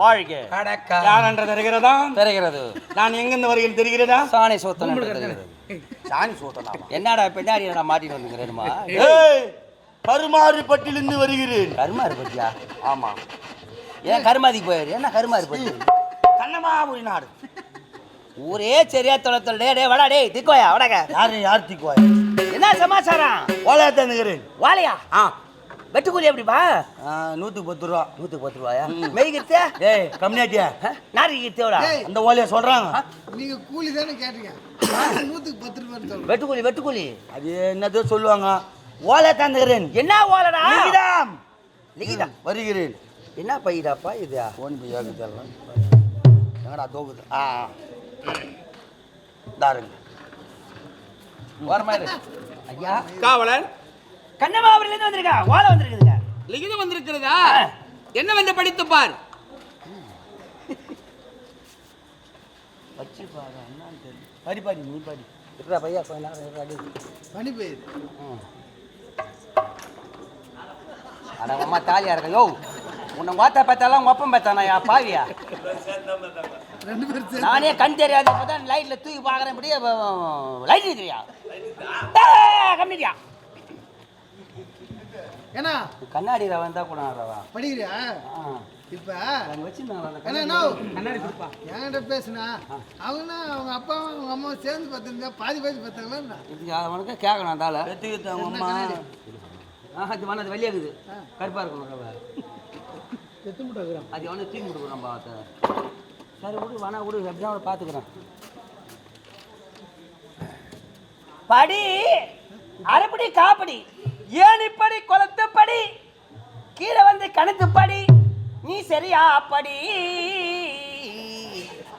வாழ்க. வணக்கம். யார் என்று தெரிகிறதா? தெரிகிறது. நான் எங்கிருந்து வருகிறேன் தெரிகிறதா? சாணி சோத்தன் தெரிகிறது. சாணி சோட்டலாமா என்னடா பின்னாடி நான் மாட்டிட்டு வந்துக்கிறேனுமா? ஏய் பருமாறுபட்டிலிருந்து வருகிறேன். கருமாறு பட்டியா? ஆமா. ஏன் கருமாதிக்கு போயிரு? என்ன கருமாறு பட்டி? கண்ணமாபுரி நாடு. ஊரே சரியா தொலை தொலை டே டே வாடா டேய் திக்கோயா வடக. யாரு யார் திக்குவாய்? என்ன சமாச்சாரம்? ஓலையா தந்துகிறேன் வாழையா? ஆ. வெட்டுக்கூலி எப்படிப்பா நூற்றுக்கு பத்து ரூபா. நூற்றுக்கு பத்து ரூபாயா? மெய்கிருத்தே ஏய் கம்மியாட்டியா? நாரி கிருத்தேவடா அந்த ஓலையா சொல்றாங்க. நீங்க கூலி தானே கேட்டீங்க. நூத்துக்கு பத்து ரூபாய் சொல்றேன். வெட்டுக்கூலி வெட்டுக்கூலி அது என்னதோ சொல்லுவாங்க. ஓலை தந்துகிறேன் என்ன ஓலடா? லிகிதம். லிகிதம். வருகிறேன். என்ன பையடாப்பா இது? ஓன் போய் ஏக தரலாம் எங்கடா தோகுது ஆ தாருங்க இரு ஐயா. காவலன். கண்ணமாபுரிலேருந்து வந்திருக்கா? ஓலை வந்திருக்குதுங்க. லிகிதம் வந்திருக்கிறதா? என்னவென்று படித்து பார். வச்சு பாரு என்னன்னு தெரியல. படி படி நீ படி. இருடா பையா கொஞ்ச நேரம். பனி பெய்யுது. அட அம்மா தாலியா இருக்க? யோ உன்னை வாத்தா பார்த்தாலாம் உங்க அப்பன் பார்த்தானா? யா பாவியா? நானே கண் தெரியாது லைட்ல தூக்கி பாக்குறேன் இப்படியே லைட் தெரியா கம்மிடியா? ஏன்னா கண்ணாடியில் வந்தா கூட ஆடுறவா. படிக்கிறியா? ஆ. இப்ப கண்ணாடி? கண்ணாடி கொடுப்பா. என்கிட்ட பேசுனா அவங்க அவங்க அப்பாவும் அவங்க அம்மாவும் சேர்ந்து பார்த்துருந்தா பாதி பாதி பார்த்தாங்களா? இதுக்கு அவனுக்கு கேட்கணும் அந்த ஆளை. பெற்றுக்கிட்டு அவங்க அம்மா. ஆஹா இது வேணா அது வெளியே இருக்குது கருப்பா இருக்கும் ரவை. அது அவனு தூக்கி கொடுக்குறான் பார்த்த சரி விடு வேணா விடு எப்படியா அவனை பார்த்துக்கிறேன். படி அரைப்படி காப்படி. ஏனிப்படி குளத்து படி கீழே வந்து கணத்து படி நீ சரியா படி.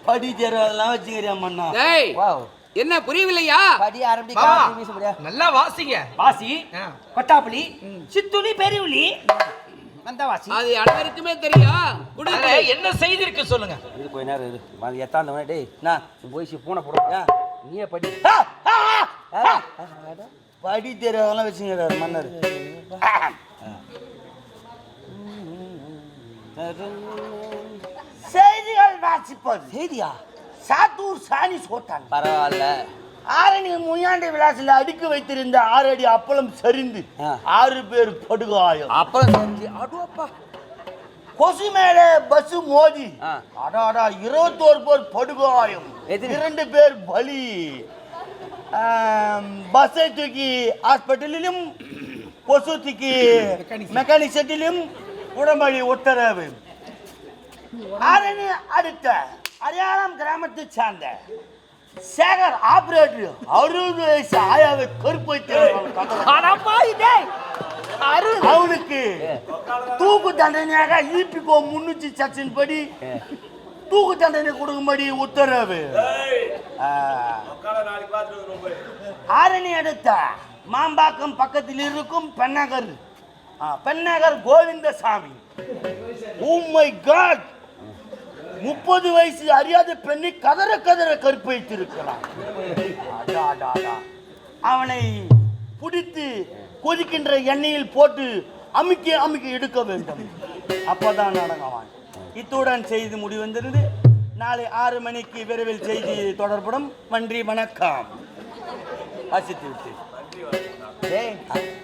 படி தேர்வு அதெல்லாம் வச்சுக்கிறியா மண்ணா டேய் வாவ். என்ன புரியவில்லையா? படி முடியா? நல்லா வாசிங்க. வாசி கொட்டாப்புளி சித்துளி பெரியவுளி அந்த வாசி. அது அனைவருக்குமே தெரியும் கொடுங்க. என்ன செய்திருக்கு சொல்லுங்க. இது கொஞ்ச நேரம் இரு. வந்து எத்தாந்த டேய் நான் போய் சி பூனை போட. நீயே படி. படி தேர்வு அதெல்லாம் வச்சுக்கிறாரு மன்னர். செய்திகள் வாசிப்பது. செய்தியா? சாத்தூர் சாணி சோட்டான். பரவாயில்ல. ஆரணி முய்யாண்டி விலாசில் அடுக்கி வைத்திருந்த ஆறு அடி அப்பளம் சரிந்து. ஆறு பேர் படுகாயம். அப்புறம் செஞ்சு அடுவப்பா. கொசு மேலே பஸ் மோதி. அடாடா இருபத்தோரு பேர் படுகாயம்? இரண்டு பேர் பலி. பஸ்ஸை தூக்கி ஹாஸ்பிட்டலிலும் கொசு தூக்கி மெக்கானிக் செட்டிலும் உடம்படி உத்தரவு ஆரணி அடுத்த அரியாலம் கிராமத்தை சார்ந்த சேகர் ஆபரேட்டர் அறுபது வயசு ஆயாவை கருப்பு அவனுக்கு தூக்கு தண்டனையாக இபிகோ முன்னூத்தி செக்ஷன் படி தூக்கு தண்டனை கொடுக்கும்படி உத்தரவு. ஆரணி அடுத்த. மாம்பாக்கம் பக்கத்தில் இருக்கும் Pennagar. Pennagar Govindasamy. Oh my god முப்பது வயசு அறியாத பெண்ணை கதற கதற கற்பு வைத்திருக்கிறான். அடா, அடா, அடா. அவனை பிடித்து கொதிக்கின்ற எண்ணெயில் போட்டு அமுக்கி அமுக்கி எடுக்க வேண்டும். அப்பதான் நடங்கவான் இத்துடன் செய்தி முடிவந்திருந்து நாளை ஆறு மணிக்கு விரைவில் செய்தி தொடர்படும். நன்றி வணக்கம். வாசித்து விட்டு.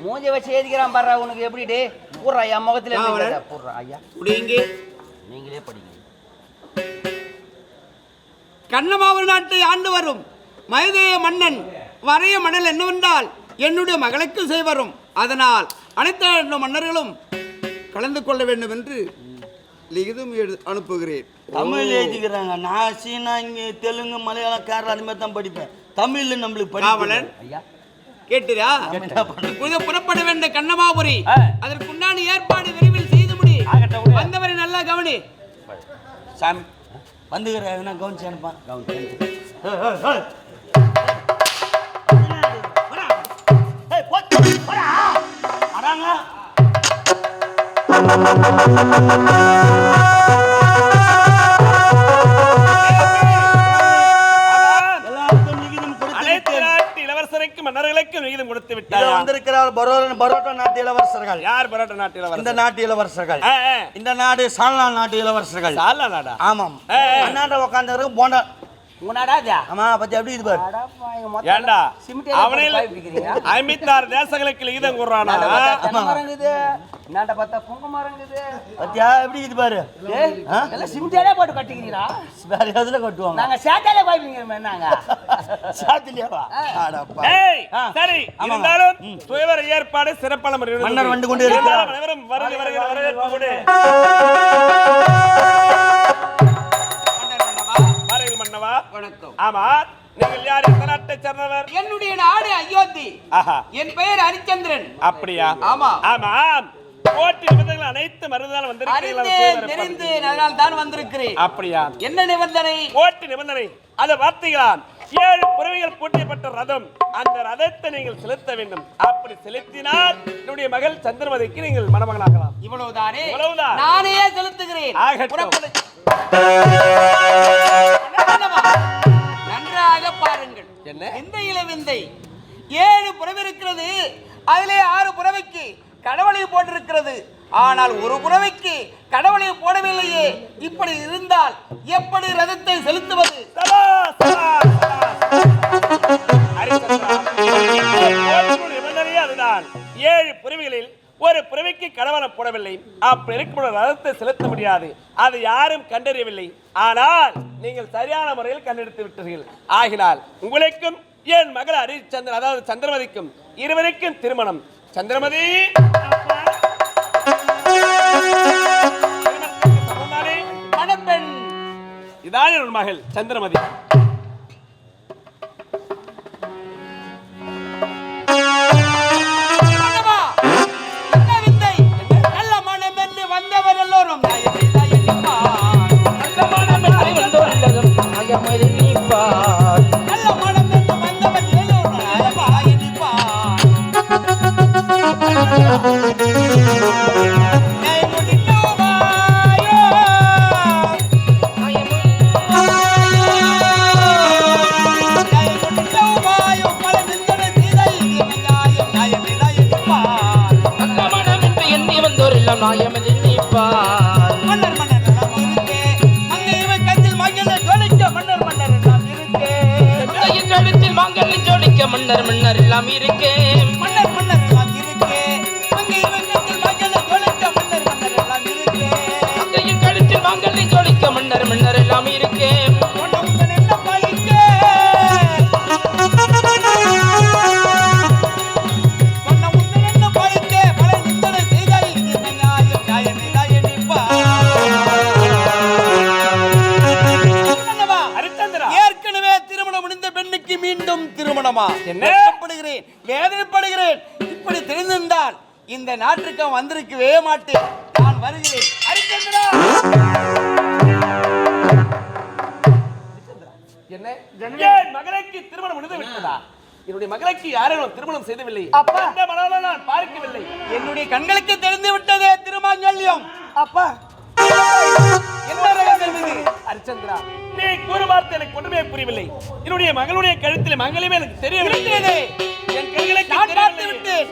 மூஞ்ச வச்சு எழுதிக்கிறான் பாரு உனக்கு எப்படி டே என் முகத்துல ஐயா. குடிங்க நீங்களே படிங்க. கண்ணமாவர் நாட்டை ஆண்டு வரும். மயதேய மன்னன் வரைய மணல் என்னவென்றால் என்னுடைய மகளுக்கு செய்வரும். அதனால் அனைத்து மன்னர்களும் கலந்து கொள்ள வேண்டும் என்று லிகிதம் எழு அனுப்புகிறேன். தமிழ் எழுதிக்கிறாங்க. நான் சீனா இங்கே தெலுங்கு மலையாளம் கேரளா அது மாதிரி தான் படிப்பேன். தமிழ்ல நம்மளுக்கு. படிக்கல ஐயா. கேட்டுரா? புறப்பட வேண்டிய கண்ணமாபுரி. அதற்குண்டான ஏற்பாடு விரைவில் செய்து முடி. வந்தவரை நல்லா கவனி. சாமி வந்துக்கிற எதுனா கவனிச்சு அனுப்பான் கவனிச்சு வராங்க. இந்த நாடு சால்னா நாட்டு இளவரசர்கள். ஆமாம். உட்காந்து போண்டா ஐம்பத்தாறு தேசங்களுக்கு இருக்குது. பத்தியா எப்படி இது பாரு சிமெண்டையிலே போட்டு கட்டிக்கிறீங்களா? வேற எதுல கட்டுவாங்க நாங்க? சாத்திலியாவா அடப்பா ஏய் ஆ. சரி. இருந்தாலும் சுயவர ஏற்பாடு சிறப்பான முறையில் மன்னர். வந்து கொண்டு இருக்கிறார். வணக்கம். ஆமா நீங்கள் யார்? எந்த நாட்டை சேர்ந்தவர்? என்னுடைய நாடு அயோத்தி. என் பெயர் ஹரிச்சந்திரன். அப்படியா? ஆமா. ஆமாம். கோட்டி நிபந்தனைகள் அனைத்து மருந்தால் வந்திருக்கிறீர்கள். அறிந்தேன் தெரிந்தேன் அதனால் தான் வந்திருக்கிறேன். அப்படியா? என்ன நிபந்தனை? கோட்டி நிபந்தனை. அது வார்த்தைகளாம் ஏழு புறவிகள் பூட்டியப்பட்ட ரதம். அந்த ரதத்தை நீங்கள் செலுத்த வேண்டும். அப்படி செலுத்தினால் என்னுடைய மகள் சந்திரமதிக்கு நீங்கள் மணமகனாகலாம். இவ்வளவுதானே? இவ்வளவுதான். நானே செலுத்துகிறேன். ஆகட்டும். நன்றாக பாருங்கள். என்ன? விந்தையில விந்தை. ஏழு புறவு இருக்கிறது அதிலே ஆறு புறவைக்கு கடவுளை போட்டிருக்கிறது. ஆனால் ஒரு புறவைக்கு கடவுளை போடவில்லையே. இப்படி இருந்தால் எப்படி ரதத்தை செலுத்துவது? ஏழு புறவிகளில் ஒரு பிறவிக்கு கடவனம் போடவில்லை. அப்படி இருக்கும் ரதத்தை செலுத்த முடியாது. அது யாரும் கண்டறியவில்லை. ஆனால் நீங்கள் சரியான முறையில் கண்டெடுத்து விட்டீர்கள். ஆகினால் உங்களுக்கும் என் மகள் ஹரிச்சந்திரன் அதாவது சந்திரமதிக்கும் இருவருக்கும் திருமணம். சந்திரமதி! இதான் என் மகள் சந்திரமதி. மாங்கல் ஜோடிக்க மன்னர் மன்னர் எல்லாம் இருக்கேன் இந்த நாட்டுக்கு வந்திருக்கவே மாட்டேன். நான் வருகிறேன். ஹரிச்சந்திரா! என்ன? என் மகனுக்கு திருமணம் முடிந்து விட்டதா? என்னுடைய மகளுக்கு யாரும் திருமணம் செய்யவில்லை அப்பா. அந்த மனோல நான் பார்க்கவில்லை. என்னுடைய கண்களுக்கு தெரிந்து விட்டதே திருமாங்கல்யம் அப்பா! என்ன ரகசியம் இது? ஹரிச்சந்திரா நீ கூறு வார்த்தை எனக்கு ஒன்றுமே புரியவில்லை. என்னுடைய மகளுடைய கழுத்தில் மங்களமே எனக்கு தெரியவில்லை. என் கண்களுக்கு நான் பார்த்து விட்டேன்.